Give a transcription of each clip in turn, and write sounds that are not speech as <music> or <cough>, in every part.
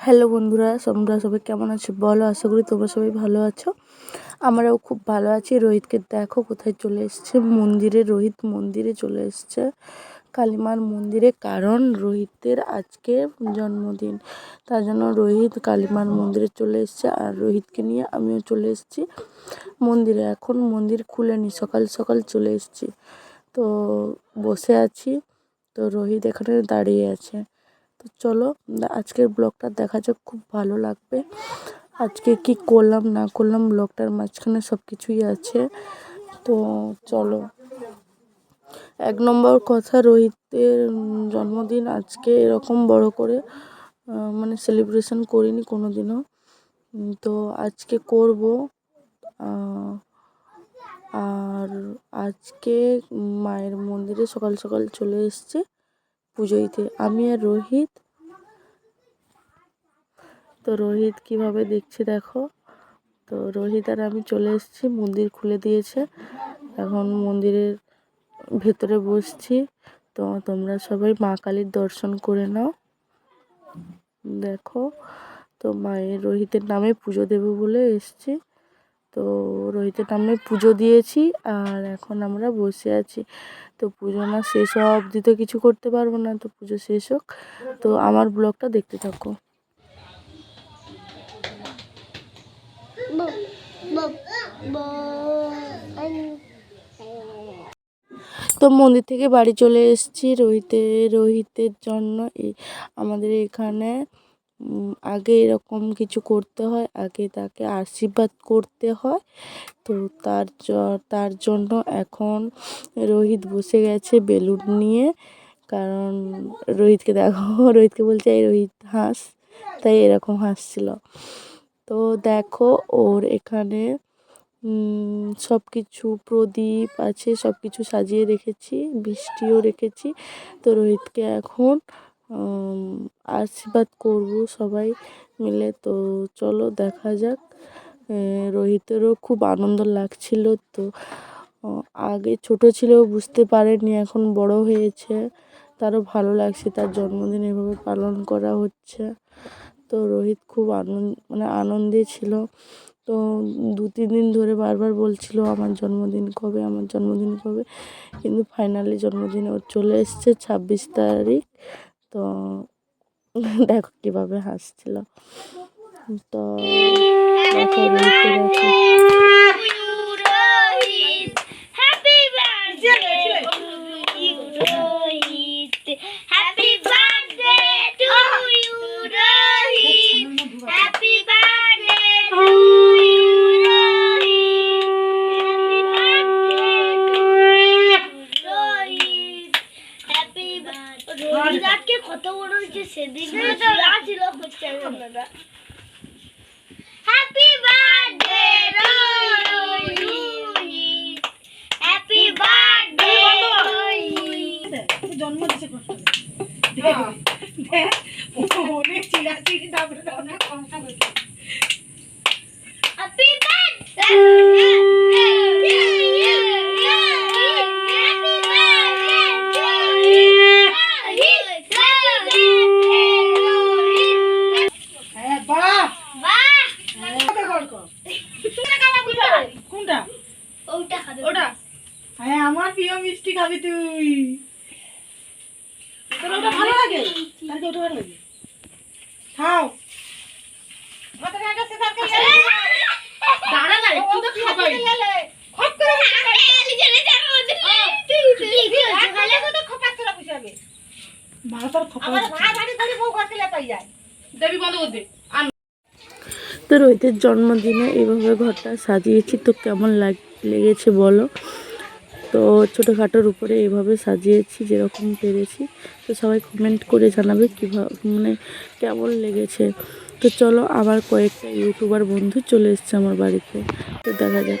Hello বন্ধুরা, তোমরা সবাই কেমন আছো? বলো, আশা করি তোমরা সবাই ভালো আছো। আমরাও খুব ভালো আছি। রোহিতকে দেখো কোথায় চলে এসছে। মন্দিরে, রোহিত মন্দিরে চলে এসছে। কালীমার মন্দিরে, কারণ রোহিতের আজকে জন্মদিন। তার জন্য রোহিত কালীমার মন্দিরে চলে এসছে। আর রোহিতকে নিয়ে আমিও চলে এসেছি মন্দিরে। এখন মন্দির খুলেনি সকাল সকাল চলে এসেছি। তো বসে আছি। তো রোহিত এখানে দাঁড়িয়ে আছে। তো চলো আজকের ব্লগটা দেখা যাক, খুব ভালো লাগবে। আজকে কি করলাম, না করলাম, ব্লগটার মাঝখানে সব কিছুই আছে। তো চলো। এক নম্বর কথা, রোহিতের জন্মদিন আজকে এরকম বড় করে মানে সেলিব্রেশন করিনি কোনো দিনও তো আজকে করব আর আজকে মায়ের মন্দিরে সকাল সকাল চলে এসছে। পুজো দিতে। আমি আর রোহিত। তো রোহিত কীভাবে দেখছি দেখো? তো রোহিত আর আমি চলে এসেছি, মন্দির খুলে দিয়েছে। এখন মন্দিরের ভেতরে বসছি। তো তোমরা সবাই মা কালীর দর্শন করে নাও। দেখো, তো মায়ের রোহিতের নামে পুজো দেবো বলে এসছি। তো রোহিতের নামে পুজো দিয়েছি আর এখন আমরা বসে আছি। তো পুজো না শেষ হওয়া অবধি তো কিছু করতে পারব না, তো পুজো শেষ হোক। তো আমার ব্লগটা দেখতে থাকো। তো মন্দির থেকে বাড়ি চলে এসেছি রোহিতের রোহিতের জন্য আমাদের এখানে আগে এরকম কিছু করতে হয়, আগে তাকে আশীর্বাদ করতে হয়। তো তার তার জন্য এখন রোহিত বসে গেছে বেলুন নিয়ে। কারণ রোহিতকে দেখো, <laughs> রোহিতকে বলছে, এই রোহিত, হাস। তাই এরকম হাসছিল। তো দেখো ওর এখানে সব কিছু প্রদীপ আছে সব কিছু সাজিয়ে রেখেছি, বৃষ্টিও রেখেছি। তো রোহিতকে এখন আশীর্বাদ করব সবাই মিলে। তো চলো, দেখা যাক। রোহিতেরও খুব আনন্দ লাগছিল তো। আগে ছোট ছিল, বুঝতে পারেনি, এখন বড় হয়েছে। তারও ভালো লাগছে, তার জন্মদিন এভাবে পালন করা হচ্ছে। তো রোহিত খুব আনন্দ মানে আনন্দে ছিল। তো দু, তিন দিন ধরে বারবার বলছিল, আমার জন্মদিন কবে? আমার জন্মদিন কবে? কিন্তু ফাইনালি জন্মদিন ওর চলে এসছে ছাব্বিশ তারিখ। তো <laughs> দেখো কীভাবে হাসছিল। তো <laughs> সেদিন ছিল হচ্ছে আপনারা হ্যাপি বার্থডে হ্যাপি বার্থডে জন্ম দিছে অনেক চিলাচিলি তারপরে অনেক সংসার হয়েছে হ্যাপি বার্থডে খাবি তুই? তোর ওটা ভালো লাগে? তাহলে ওটা ভালো লাগে। খাও। দাঁড়া না একটু তো খাবাই। খপ করে তো রোহিতের জন্মদিনে এইভাবে ঘরটা সাজিয়েছি তো কেমন লাগ লেগেছে বলো? তো ছোটোখাটোর উপরে এইভাবে সাজিয়েছি, যেরকম পেরেছি। তো সবাই কমেন্ট করে জানাবে কীভাবে মানে কেমন লেগেছে। তো চলো আবার কয়েকটা ইউটিউবার বন্ধু চলে এসছে আমার বাড়িতে। তো দেখা যাক।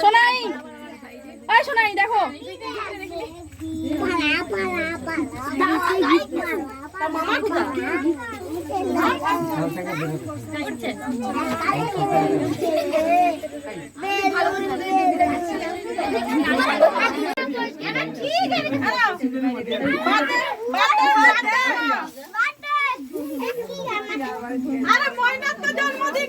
সোনাই ওই সোনাই দেখো। আরে ময়নার তো জন্মদিন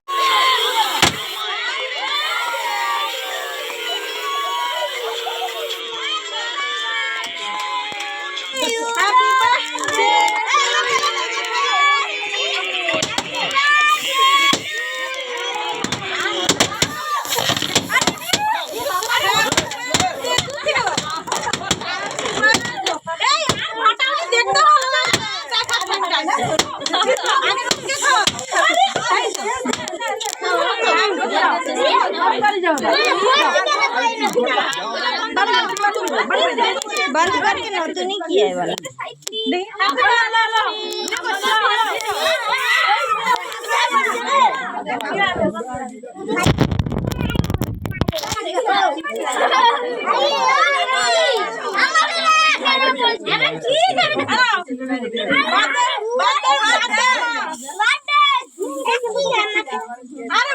बंद करके नौतनी किया है वाला আরে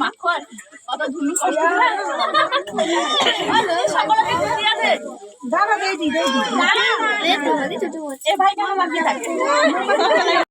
মাখন অত ধুলু কষ্ট সকলকে ময়নার দি দেই দি এ ভাই কেন লাগিয়ে থাকে